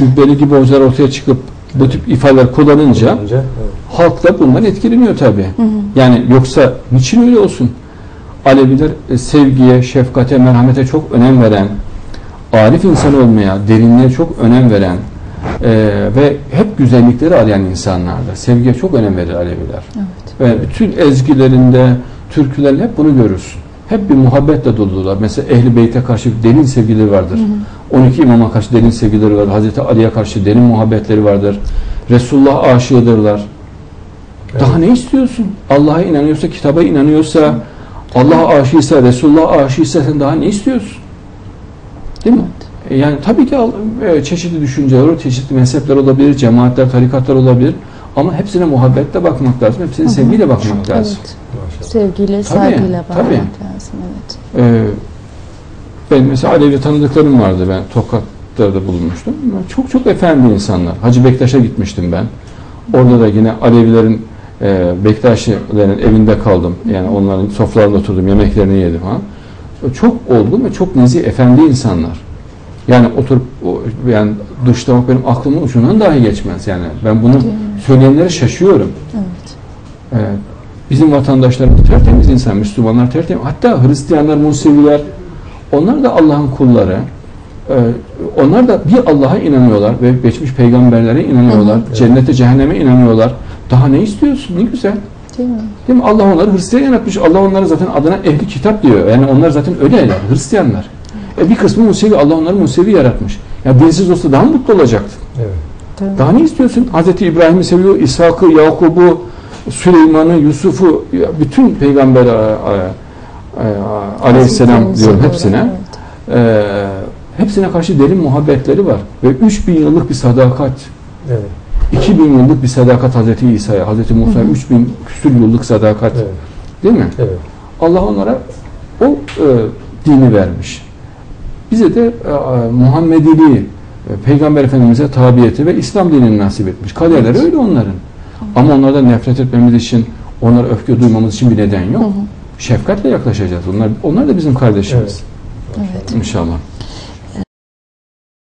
cübbeli gibi hocalar ortaya çıkıp bu tip ifadeler kullanınca evet. halk da bundan etkileniyor tabi. Yani yoksa niçin öyle olsun? Aleviler e, sevgiye, şefkate, merhamete çok önem veren, arif insan olmaya, derinliğe çok önem veren e, ve hep güzellikleri arayan insanlardır. Sevgiye çok önem verir Aleviler. Evet. Ve bütün ezgilerinde, türkülerinde hep bunu görürsün. Hep bir muhabbetle doludular. Mesela Ehli Beyt'e karşı derin sevgileri vardır. 12 imama karşı derin sevgileri vardır. Hazreti Ali'ye karşı derin muhabbetleri vardır. Resulullah aşığıdırlar. Daha ne istiyorsun? Allah'a inanıyorsa, kitaba inanıyorsa, Allah'a aşığıysa, Resulullah aşığıysa sen daha ne istiyorsun? Değil mi? E Yani tabii ki e, çeşitli düşünceler, olur, çeşitli mezhepler olabilir, cemaatler, tarikatlar olabilir. Ama hepsine muhabbetle bakmak lazım, hepsine sevgiyle bakmak lazım. Evet. Maşallah. Sevgiyle, Tabii, saygıyla tabii. bakmak lazım. Evet. Ee, ben mesela Alevi tanıdıklarım vardı. Ben Tokat'ta da bulunmuştum. Çok çok efendi insanlar. Hacı Bektaş'a gitmiştim ben. Orada da yine Alevilerin e, Bektaşilerin evinde kaldım. Yani onların sofralarında oturdum, yemeklerini yedim ha. Çok olgun ve çok nezih, efendi insanlar. Yani oturup yani dışlamak benim aklımın ucundan dahi geçmez. Yani ben bunu söyleyenlere şaşıyorum. Evet. Evet. Bizim vatandaşlarımız tertemiz insan, Müslümanlar tertemiz. Hatta Hristiyanlar, Museviler, onlar da Allah'ın kulları. Ee, onlar da bir Allah'a inanıyorlar ve geçmiş peygamberlere inanıyorlar. Hı hı. Cennete, cehenneme inanıyorlar. Daha ne istiyorsun? Ne güzel. Değil mi? Değil mi? Allah onları Hristiyan yaratmış. Allah onları zaten adına ehli kitap diyor. Yani onlar zaten öyleler, Hristiyanlar. E bir kısmı Musevi, Allah onları Musevi yaratmış. Ya dinsiz olsa daha mı mutlu olacaktın? Evet. Tabii. Daha ne istiyorsun? Hazreti İbrahim'i seviyor, İshak'ı, Yakub'u, Süleyman'ı, Yusuf'u, bütün peygamber a- aleyhisselam diyorum hepsine. evet. Ee, hepsine karşı derin muhabbetleri var. Ve 3000 yıllık bir sadakat, Evet. 2000 yıllık bir sadakat Hazreti İsa'ya, Hazreti Musa'ya Hı hı. 3000 küsür yıllık sadakat. Evet. Değil mi? Evet. Allah onlara o e, dini vermiş. Bize de e, Muhammediliği, e, Peygamber Efendimiz'e tabiyeti ve İslam dinini nasip etmiş. Kaderleri öyle onların. Ama onlardan nefret etmemiz için, onlara öfke duymamız için bir neden yok. Hı hı. Şefkatle yaklaşacağız. Onlar onlar da bizim kardeşimiz. Evet. Evet. İnşallah.